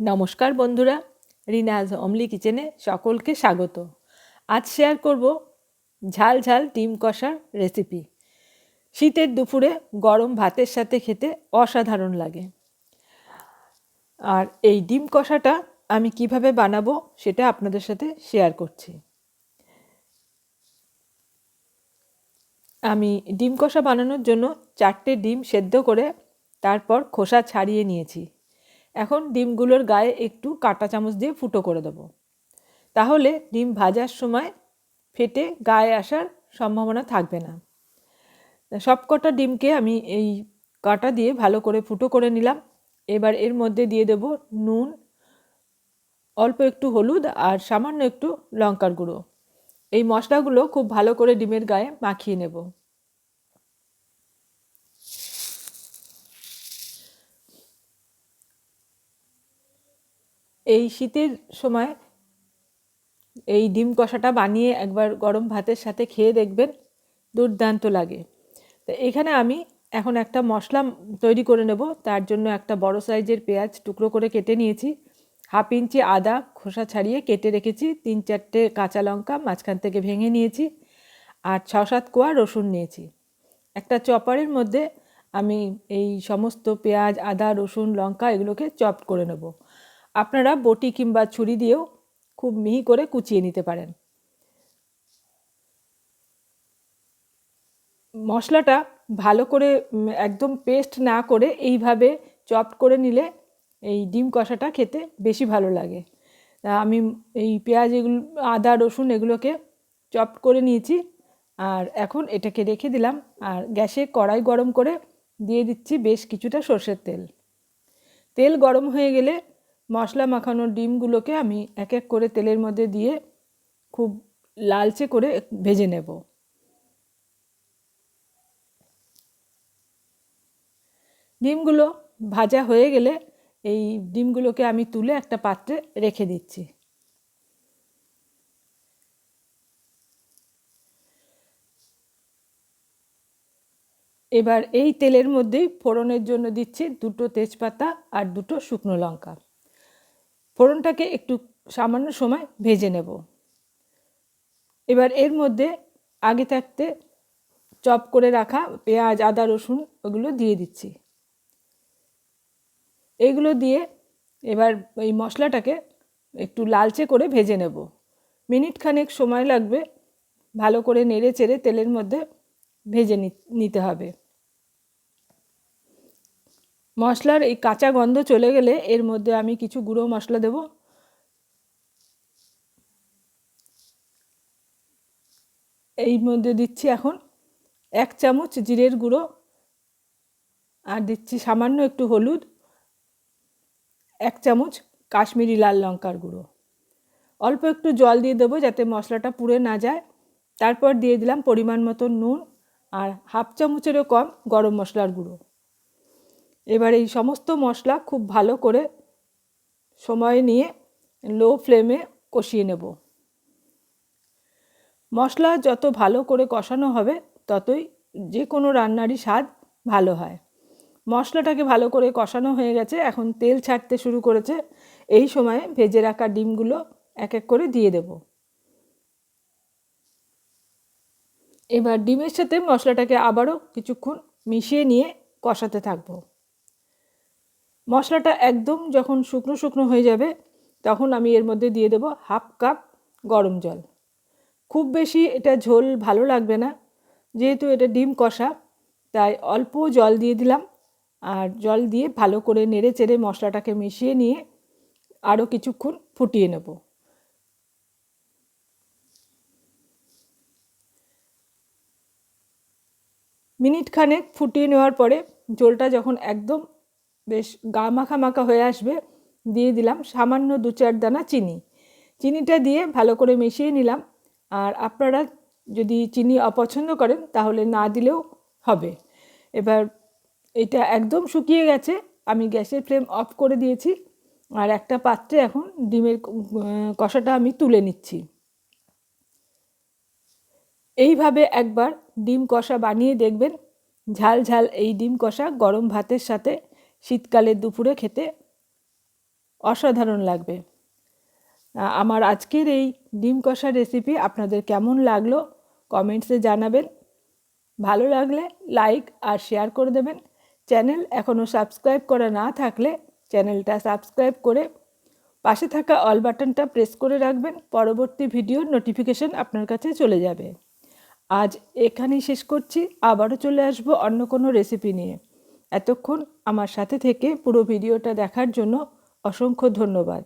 নমস্কার বন্ধুরা রিনাজ অমলি কিচেনে সকলকে স্বাগত। আজ শেয়ার করব ঝাল ঝাল ডিম কষার রেসিপি শীতের দুপুরে গরম ভাতের সাথে খেতে অসাধারণ লাগে। আর এই ডিম কষাটা আমি কীভাবে বানাবো সেটা আপনাদের সাথে শেয়ার করছি। আমি ডিম কষা বানানোর জন্য চারটে ডিম সেদ্ধ করে তারপর খোসা ছাড়িয়ে নিয়েছি। এখন ডিমগুলোর গায়ে একটু কাঁটা চামচ দিয়ে ফুটো করে দেবো। তাহলে ডিম ভাজার সময় ফেটে গায়ে আসার সম্ভাবনা থাকবে না। সব কটা ডিমকে আমি এই কাঁটা দিয়ে ভালো করে ফুটো করে নিলাম। এবার এর মধ্যে দিয়ে দেব নুন, অল্প একটু হলুদ আর সামান্য একটু লঙ্কার গুঁড়ো। এই মশলাগুলো খুব ভালো করে ডিমের গায়ে মাখিয়ে নেব। এই শীতের সময় এই ডিম কষাটা বানিয়ে একবার গরম ভাতের সাথে খেয়ে দেখবেন, দুর্দান্ত লাগে। তো এখানে আমি এখন একটা মশলা তৈরি করে নেব, তার জন্য একটা বড় সাইজের পেঁয়াজ টুকরো করে কেটে নিয়েছি। হাফ ইঞ্চি আদা খোসা ছাড়িয়ে কেটে রেখেছি, তিন চারটে কাঁচা লঙ্কা মাঝখান থেকে ভেঙে নিয়েছি আর ছ সাত কোয়া রসুন নিয়েছি। একটা চপারের মধ্যে আমি এই সমস্ত পেঁয়াজ, আদা, রসুন, লঙ্কা এগুলোকে চপ করে নেব। আপনারা বটি কিংবা ছুরি দিয়েও খুব মিহি করে কুচিয়ে নিতে পারেন। মশলাটা ভালো করে একদম পেস্ট না করে এইভাবে চপ করে নিলে এই ডিম কষাটা খেতে বেশি ভালো লাগে। আমি এই পেঁয়াজ এগুলো, আদা, রসুন এগুলোকে চপ করে নিয়েছি আর এখন এটাকে রেখে দিলাম আর গ্যাসে কড়াই গরম করে দিয়ে দিচ্ছি বেশ কিছুটা সর্ষের তেল। তেল গরম হয়ে গেলে মশলা মাখানো ডিমগুলোকে আমি এক এক করে তেলের মধ্যে দিয়ে খুব লালচে করে ভেজে নেব। ডিমগুলো ভাজা হয়ে গেলে এই ডিমগুলোকে আমি তুলে একটা পাত্রে রেখে দিচ্ছি। এবার এই তেলের মধ্যেই ফোড়নের জন্য দিচ্ছি দুটো তেজপাতা আর দুটো শুকনো লঙ্কা। ফোড়নটাকে একটু সামান্য সময় ভেজে নেব। এবার এর মধ্যে আগে থাকতে চপ করে রাখা পেঁয়াজ, আদা, রসুন ওগুলো দিয়ে দিচ্ছি। এগুলো দিয়ে এবার এই মশলাটাকে একটু লালচে করে ভেজে নেব। মিনিট খানেক সময় লাগবে ভালো করে নেড়ে চেড়ে তেলের মধ্যে ভেজে নিতে হবে। মশলার এই কাঁচা গন্ধ চলে গেলে এর মধ্যে আমি কিছু গুঁড়ো মশলা দেব। এই মধ্যে দিচ্ছি এখন এক চামচ জিরের গুঁড়ো আর দিচ্ছি সামান্য একটু হলুদ, এক চামচ কাশ্মীরি লাল লঙ্কার গুঁড়ো। অল্প একটু জল দিয়ে দেবো যাতে মশলাটা পুড়ে না যায়। তারপর দিয়ে দিলাম পরিমাণ মতো নুন আর হাফ চামচেরও কম গরম মশলার গুঁড়ো। এবার এই সমস্ত মশলা খুব ভালো করে সময় নিয়ে লো ফ্লেমে কষিয়ে নেব। মশলা যত ভালো করে কষানো হবে, ততই যে কোনো রান্নারই স্বাদ ভালো হয়। মশলাটাকে ভালো করে কষানো হয়ে গেছে, এখন তেল ছাড়তে শুরু করেছে। এই সময়ে ভেজে রাখা ডিমগুলো এক এক করে দিয়ে দেব। এবার ডিমের সাথে মশলাটাকে আবারও কিছুক্ষণ মিশিয়ে নিয়ে কষাতে থাকব। মশলাটা একদম যখন শুকনো শুকনো হয়ে যাবে, তখন আমি এর মধ্যে দিয়ে দেব হাফ কাপ গরম জল। খুব বেশি এটা ঝোল ভালো লাগবে না, যেহেতু এটা ডিম কষা, তাই অল্প জল দিয়ে দিলাম। আর জল দিয়ে ভালো করে নেড়ে চেড়ে মশলাটাকে মিশিয়ে নিয়ে আরও কিছুক্ষণ ফুটিয়ে নেব। মিনিট খানেক ফুটিয়ে নেওয়ার পরে ঝোলটা যখন একদম বেশ গা মাখা মাখা হয়ে আসবে, দিয়ে দিলাম সামান্য দু চার দানা চিনি। চিনিটা দিয়ে ভালো করে মিশিয়ে নিলাম। আর আপনারা যদি চিনি অপছন্দ করেন, তাহলে না দিলেও হবে। এবার এটা একদম শুকিয়ে গেছে, আমি গ্যাসের ফ্লেম অফ করে দিয়েছি। আর একটা পাত্রে এখন ডিমের কষাটা আমি তুলে নিচ্ছি। এইভাবে একবার ডিম কষা বানিয়ে দেখবেন। ঝাল ঝাল এই ডিম কষা গরম ভাতের সাথে। শীতকালের দুপুরে খেতে অসাধারণ লাগবে। আমার আজকের এই ডিম কষা রেসিপি আপনাদের কেমন লাগল কমেন্টসে জানাবেন। ভালো লাগলে লাইক আর শেয়ার করে দেবেন। চ্যানেল এখনও সাবস্ক্রাইব করা না থাকলে চ্যানেলটা সাবস্ক্রাইব করে পাশে থাকা অল বাটনটা প্রেস করে রাখবেন। পরবর্তী ভিডিওর নোটিফিকেশন আপনার কাছে চলে যাবে। আজ এখানেই শেষ করছি। আবারও চলে আসব অন্য কোনো রেসিপি নিয়ে। এতক্ষণ আমার সাথে থেকে পুরো ভিডিওটা দেখার জন্য অসংখ্য ধন্যবাদ।